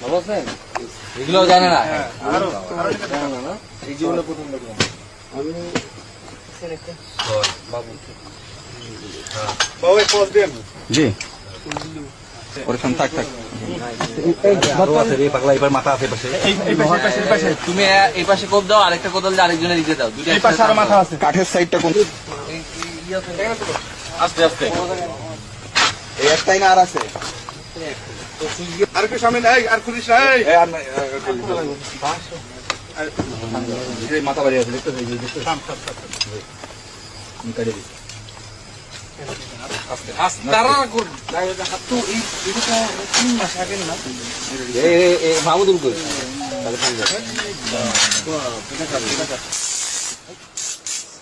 ভালো আছেন? এগুলো জানে না। জানা না, না? এই জীবনে প্রথম দেখলাম। আমি জি। পরেশান থাক থাক। পাগলা এবার মাথা আছে তুমি এই পাশে কোপ দাও আরেকটা কোদাল দিয়ে আরেকজনে দিতে দাও। দুটো এই পাশে আরও মাথা আছে। কাঠের সাইডটা কোন আস্তে আস্তে। এই একটাই না আর আছে? আর একটু সামনে নাই? আর খুলিস না এই। আর নাই, মাথা বাড়ি আছে দেখতে দেখতে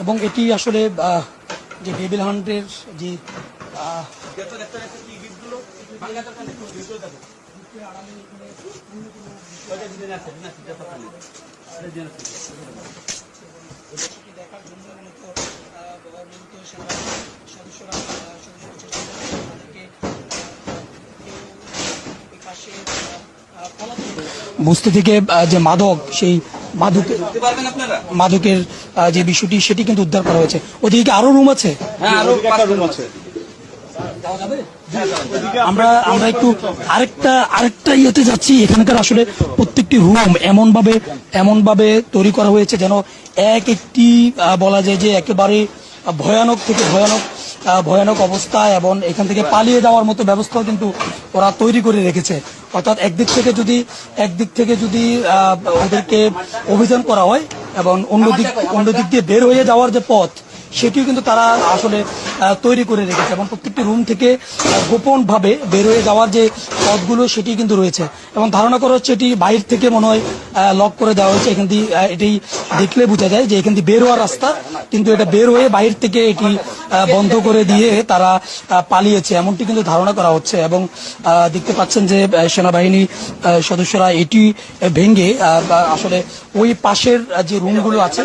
এবং এটি আসলে যে ডেভিল হান্টের যে আহ, বস্তি থেকে যে মাদক সেই মাদকের মাদকের যে বিষয়টি সেটি কিন্তু উদ্ধার করা হয়েছে। ওদিকে কি আরও রুম আছে? হ্যাঁ আরও একটা রুম আছে। আমরা আমরা একটু আরেকটা আরেকটা ইয়েতে যাচ্ছি। এখানকার আসলে প্রত্যেকটি রুম এমন ভাবে এমন ভাবে তৈরি করা হয়েছে যেন এক একটি আহ, বলা যায় যে একেবারে ভয়ানক থেকে ভয়ানক ভয়ানক অবস্থা এবং এখান থেকে পালিয়ে যাওয়ার মতো ব্যবস্থাও কিন্তু ওরা তৈরি করে রেখেছে। অর্থাৎ একদিক থেকে যদি, একদিক থেকে যদি ওদেরকে অভিযান করা হয় এবং অন্যদিক অন্যদিক অন্য দিক দিয়ে বের হয়ে যাওয়ার যে পথ সেটিও কিন্তু তারা আসলে তৈরি করে রেখেছে এবং প্রত্যেকটি রুম থেকে গোপন ভাবে বের হয়ে যাওয়ার যে পথগুলো সেটি কিন্তু রয়েছে। এবং ধারণা করা হচ্ছে এটি বাইরে থেকে মনে হয় লক করে দেওয়া হয়েছে। এখান দিয়ে এটি দেখলে বোঝা যায় যে এখান দিয়ে বের হওয়ার রাস্তা, কিন্তু এটা বের হয়ে বাইরে থেকে এটি বন্ধ করে দিয়ে তারা পালিয়েছে। এমনটি কিন্তু ধারণা করা হচ্ছে এবং দেখতে পাচ্ছেন যে সেনাবাহিনী সদস্যরা এটি ভেঙে আসলে ওই পাশের যে রুমগুলো আছে